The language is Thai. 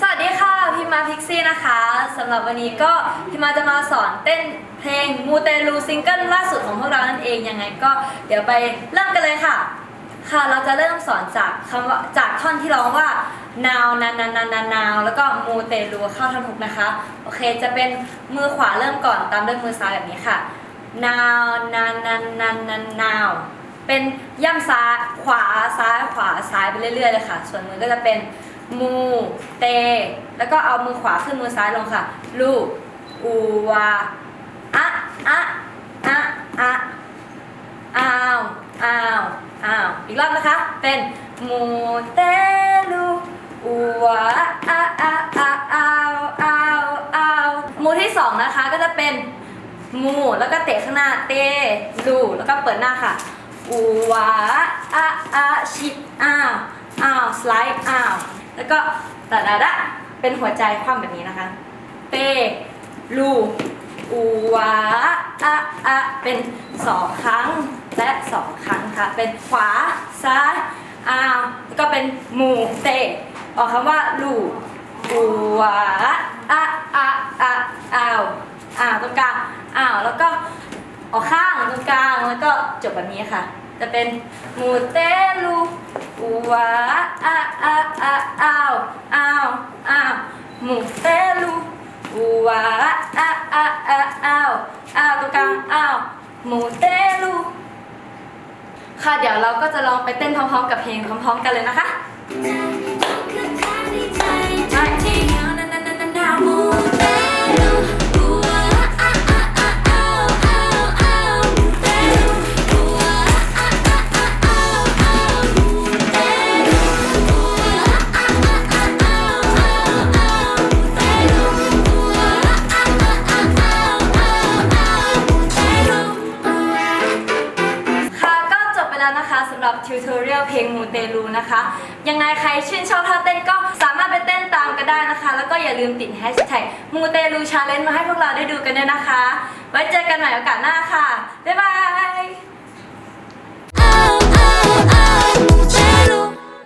สวัสดีค่ะพิมมาพิกซี่นะคะสำหรับวันนี้ก็พิมมาจะมาสอนเต้นเพลงมูเตลูซิงเกิลล่าสุดของพวกเรานั่นเองยังไงก็เดี๋ยวไปเริ่มกันเลยค่ะ ค่ะเราจะเริ่มสอนจากคำว่าจากท่อนที่ร้องว่า now นานานานานาวแล้วก็มูเตลูเข้าท่อนฮุกนะคะ โอเคจะเป็นมือขวาเริ่มก่อนตามด้วยมือซ้ายแบบนี้ค่ะนานานานานานาวเป็นย่ำซ้ายขวาซ้ายขวาซ้ายไปเรื่อยๆเลยค่ะ ส่วนมือก็จะเป็น มูเต แล้วก็เอามือขวาขึ้นมือซ้ายลงค่ะ ลูอูวาอะอะอะอะอ้าวอ้าวอ้าวอีกรอบนะคะ เป็นมูเตลูอูวาอะอะอะอ้าวอ้าวอ้าวมูที่สองนะคะก็จะเป็นมูแล้วก็เตะข้างหน้าเตะลูแล้วก็เปิดหน้าค่ะอูวาอะอะชิดอ้าวอ้าวสไลด์อ้าว แล้วก็ตะดาดะเป็นหัวใจคว่ำแบบนี้นะคะเตลูอูวาอะอะเป็นสองครั้งและสองครั้งค่ะ เป็นขวาซ้ายอ้าวแล้วก็เป็นมูเตออกคำว่าลูอูวาอะอะอะอ้าว อ่าตรงกลางอ้าวแล้วก็ออกข้างตรงกลางแล้วก็ จบแบบนี้ค่ะ จะเป็นมูเตลูอูวาอ้าอาอาอ้าวอ้าวอ้าวมูเตลูอูวาอ้าอาอาอ้าวอ้าวตรงกลางอ้าวมูเตลูค่ะเดี๋ยวเราก็จะลองไปเต้นพร้อมๆ กับเพลงพร้อม ๆ กันเลยนะคะค่ะำหรับทิวทอเรียลเพลงมูเตลูนะคะ ยังไงใครชื่นชอบท่าเต้นก็สามารถไปเต้นตามกันได้นะคะ แล้วก็อย่าลืมติดแฮชแท็กมูเตลูชาเลนจ์มาให้พวกเราได้ดูกันด้วยนะคะ ไว้เจอกันใหม่โอกาสหน้าค่ะ บ๊ายบาย